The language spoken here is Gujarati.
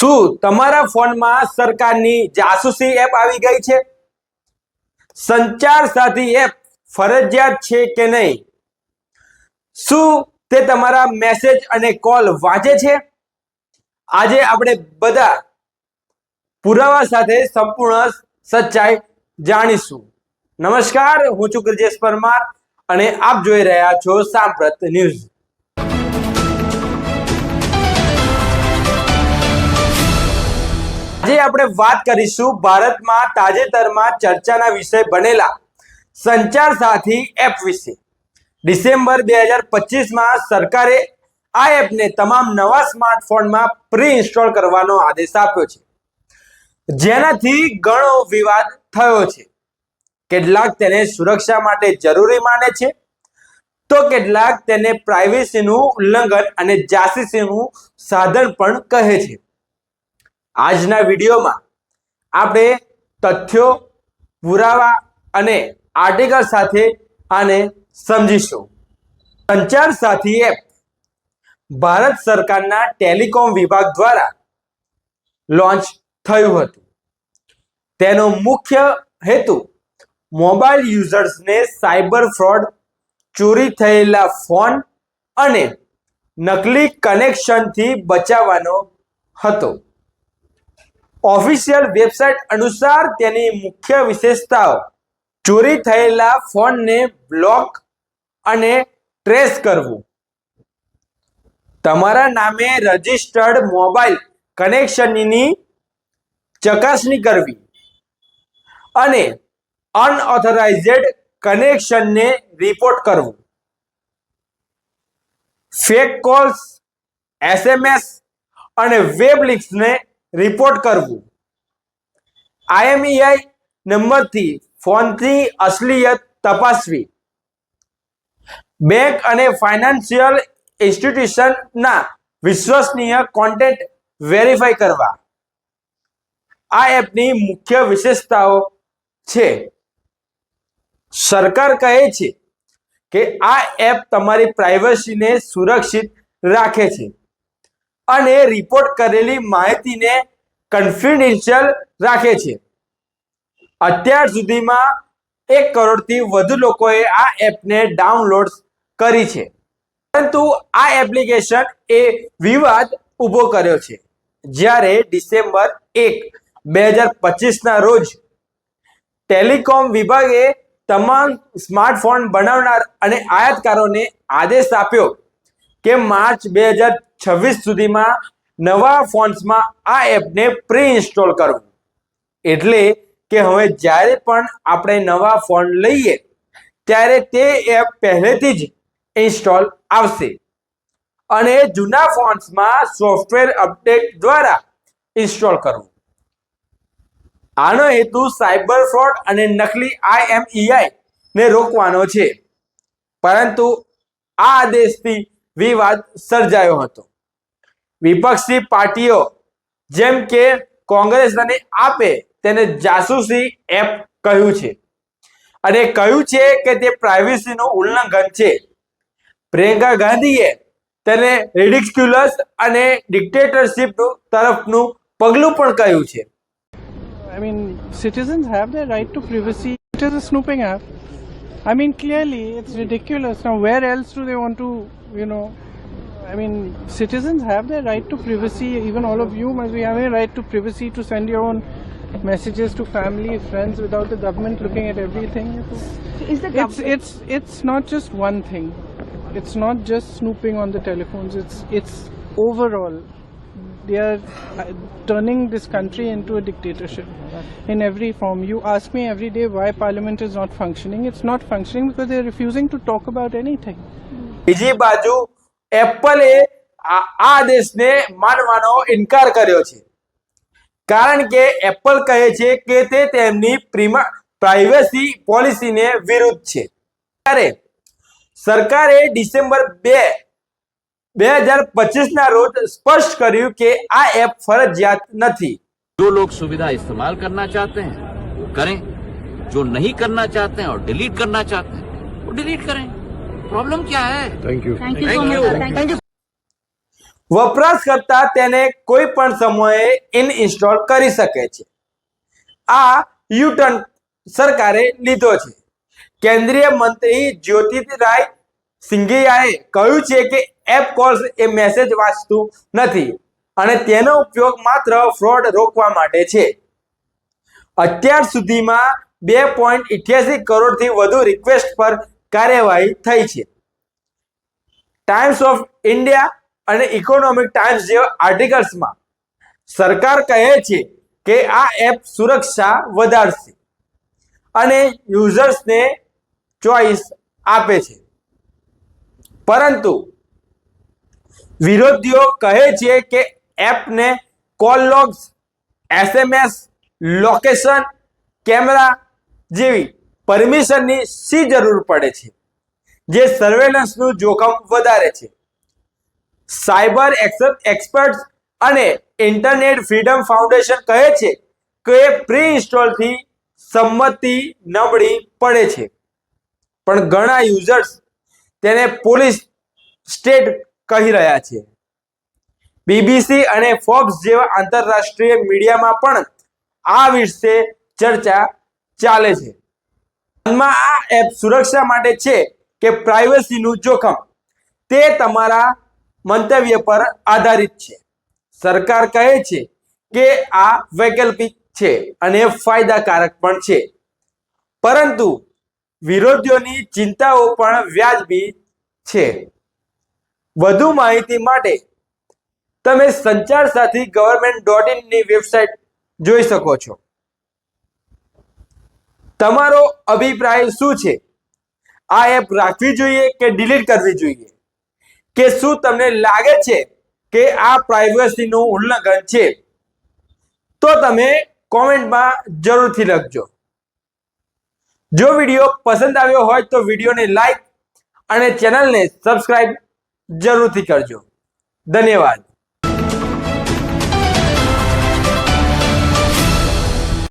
શું? તમારા ફોનમાં સરકારની જાસૂસી એપ આવી ગઈ છે? સંચાર સાથી એપ ફરજિયાત છે કે નહીં? શું તે તમારા મેસેજ અને કોલ વાંચે છે? આજે આપણે બધા પુરાવા સાથે સંપૂર્ણ સચ્ચાઈ જાણીશું. નમસ્કાર, હું છું બ્રજેશ પરમાર અને આપ જોઈ રહ્યા છો સાંપ્રત ન્યૂઝ. આપણે વાત કરીશું ભારતમાં તાજેતરમાં ચર્ચાના વિષય બનેલા સંચાર સાથી એપ વિશે. ડિસેમ્બર બે હજાર પચીસમાં સરકારે આ એપને તમામ નવા સ્માર્ટફોનમાં પ્રી ઇન્સ્ટોલ કરવાનો આદેશ આપ્યો છે. જેનાથી ઘણો વિવાદ થયો છે. કેટલાક તેને સુરક્ષા માટે જરૂરી માને છે, તો કેટલાક તેને પ્રાઇવેસીનું ઉલ્લંઘન અને જાસીસીનું સાધન પણ કહે છે. આજના વિડીયોમાં આપણે તથ્યો, પુરાવા અને આર્ટિકલ સાથે આને સમજીશું. સંચાર સાથી એપ ભારત સરકારના ટેલિકોમ વિભાગ દ્વારા લોન્ચ થયું હતું. તેનો મુખ્ય હેતુ મોબાઈલ યુઝર્સને સાયબર ફ્રોડ, ચોરી થયેલા ફોન અને નકલી કનેક્શનથી બચાવવાનો હતો. ઓફિશિયલ વેબસાઇટ અનુસાર તેની મુખ્ય વિશેષતાઓ. ચોરી થયેલા ફોનને બ્લોક અને ટ્રેસ કરવું. તમારા નામે રજિસ્ટર્ડ મોબાઈલ કનેક્શનની ચકાસણી કરવી. અને અનઓથોરાઇઝેડ કનેક્શનને રિપોર્ટ કરવું. ફેક કોલ્સ એસએમએસ અને વેબ લિંક્સને રિપોર્ટ કરવું. આઈએમઈઆઈ નંબરથી ફોનથી અસલિયત તપાસવી. બેંક અને ફાઇનાન્શિયલ ઇન્સ્ટિટ્યુશનના વિશ્વસનીય કોન્ટેન્ટ વેરીફાઈ કરવા. આ એપની મુખ્ય વિશેષતાઓ છે. સરકાર કહે છે કે આ એપ તમારી પ્રાઇવસીને સુરક્ષિત રાખે છે. અને રિપોર્ટ કરેલી માહિતીને કન્ફિડેન્શિયલ રાખે છે. અત્યાર સુધીમાં એક કરોડથી વધુ લોકોએ આ એપને ડાઉનલોડ કરી છે. પરંતુ આ એપ્લિકેશન એ વિવાદ ઊભો કર્યો છે. જ્યારે ડિસેમ્બર એક, બે હજાર પચીસના રોજ ટેલિકોમ વિભાગે તમામ સ્માર્ટફોન બનાવનાર અને આયાતકારોને આદેશ આપ્યો કે માર્ચ બે હજાર છવ્વીસ સુધીમાં નવા ફોન્સમાં આ એપને પ્રી ઇન્સ્ટોલ કરવું. એટલે કે હવે જ્યારે પણ આપણે નવા ફોન લઈએ, ત્યારે તે એપ પહેલેથી જ ઇન્સ્ટોલ આવશે. અને જૂના ફોન્સમાં સોફ્ટવેર અપડેટ દ્વારા ઇન્સ્ટોલ કરવું. આનો હેતુ સાયબર ફ્રોડ અને નકલી આઈએમઈઆઈ ને રોકવાનો છે. પરંતુ આ આદેશથી વિવાદ સર્જાયો હતો વિપક્ષી પાર્ટીઓ જેમ કે કોંગ્રેસ અને આપે તેને જાસૂસી એપ કહ્યું છે અને કહ્યું છે કે તે પ્રાઇવસીનું ઉલ્લંઘન છે પ્રિયંકા ગાંધીએ તેને રિડિક્યુલસ અને ડિક્ટેટરશિપ તરફનું પગલું પણ કહ્યું છે I mean, citizens have their right to privacy. It is a snooping app. I mean, clearly, it's ridiculous. Now, where else do they want to, you know? I mean, citizens have their right to privacy. Even all of you must be having a right to privacy to send your own messages to family, friends, without the government looking at everything. Is the It's it's it's not just one thing. It's not just snooping on the telephones. It's it's overall. They are uh, turning this country into a dictatorship in every form. You ask me every day why Parliament is not functioning. It's not functioning because they're refusing to talk about anything. બીજી બાજુ એપલે આ આદેશને માનવાનો ઇનકાર કર્યો છે કારણ કે એપલ કહે છે કે તે તેમની પ્રાઇવસી પોલિસીને વિરુદ્ધ છે ત્યારે સરકારે ડિસેમ્બર બે બે હજાર પચીસના રોજ સ્પષ્ટ કર્યું કે આ એપ ફરજિયાત નથી. જો લોગ સુવિધા ઇસ્તેમાલ કરના ચાહતે હૈ કરેં. જો નહીં કરના ચાહતે હૈ ડિલીટ કરના ચાહતે હૈ ડિલીટ કરેં. પ્રોબ્લેમ ક્યા હૈ? થેન્ક યુ થેન્ક યુ વપરાશકર્તા તેને કોઈ પણ સમયે ઇનઇન્સ્ટોલ કરી શકે છે. આ યુટર્ન સરકારે લીધો છે. કેન્દ્રીય મંત્રી જ્યોતિરાય સિંધિયાએ કહ્યું છે કે એપ કોલ્સ એ મેસેજ વાંચતું નથી અને તેનો ઉપયોગ માત્ર ફ્રોડ રોકવા માટે છે. અત્યાર સુધીમાં બે પોઈન્ટ ઇઠ્યાસી કરોડથી વધુ રિક્વેસ્ટ પર કાર્યવાહી થઈ છે. ટાઈમ્સ ઓફ ઇન્ડિયા અને ઇકોનોમિક ટાઈમ્સ જેવા આર્ટિકલ્સમાં સરકાર કહે છે કે આ એપ સુરક્ષા વધારશે અને યુઝર્સને ચોઇસ આપે છે. પરંતુ વિરોધીઓ કહે છે કે એપને call logs SMS location camera જેવી પરમિશનની શી જરૂર પડે છે? જે સર્વેલન્સનું જોખમ વધારે છે. સાયબર એક્સપર્ટ્સ અને ઇન્ટરનેટ ફ્રીડમ ફાઉન્ડેશન કહે છે કે પ્રી ઇન્સ્ટોલથી સંમતિ નબળી પડે છે. પણ ઘણા યુઝર્સ તેને પોલીસ સ્ટેટ કહી રહ્યા છે. બીબીસી અને ફોર્બ્સ જેવા આંતરરાષ્ટ્રીય મીડિયામાં પણ આ વિશે ચર્ચા ચાલે છે. હાલમાં આ એપ સુરક્ષા માટે છે કે પ્રાઇવસીનું જોખમ તે તમારા મંતવ્ય પર આધારિત છે. સરકાર કહે છે કે આ વૈકલ્પિક છે અને ફાયદાકારક પણ છે. પરંતુ વિરોધીઓની ચિંતાઓ પણ વ્યાજબી છે. વધુ માહિતી માટે તમે સંચાર સાથી ગવર્મેન્ટ ડોટ ઇનની વેબસાઇટ જોઈ શકો છો. તમારો અભિપ્રાય શું છે? આ એપ રાખવી જોઈએ કે ડિલીટ કરવી જોઈએ? કે શું તમને લાગે છે કે આ પ્રાઇવસીનું ઉલ્લંઘન છે? તો તમે કોમેન્ટમાં જરૂરથી લખજો. જો વીડિયો પસંદ આવ્યો હોય તો વિડીયોને લાઈક અને ચેનલને સબસ્ક્રાઈબ જરૂરથી કરજો. ધન્યવાદ.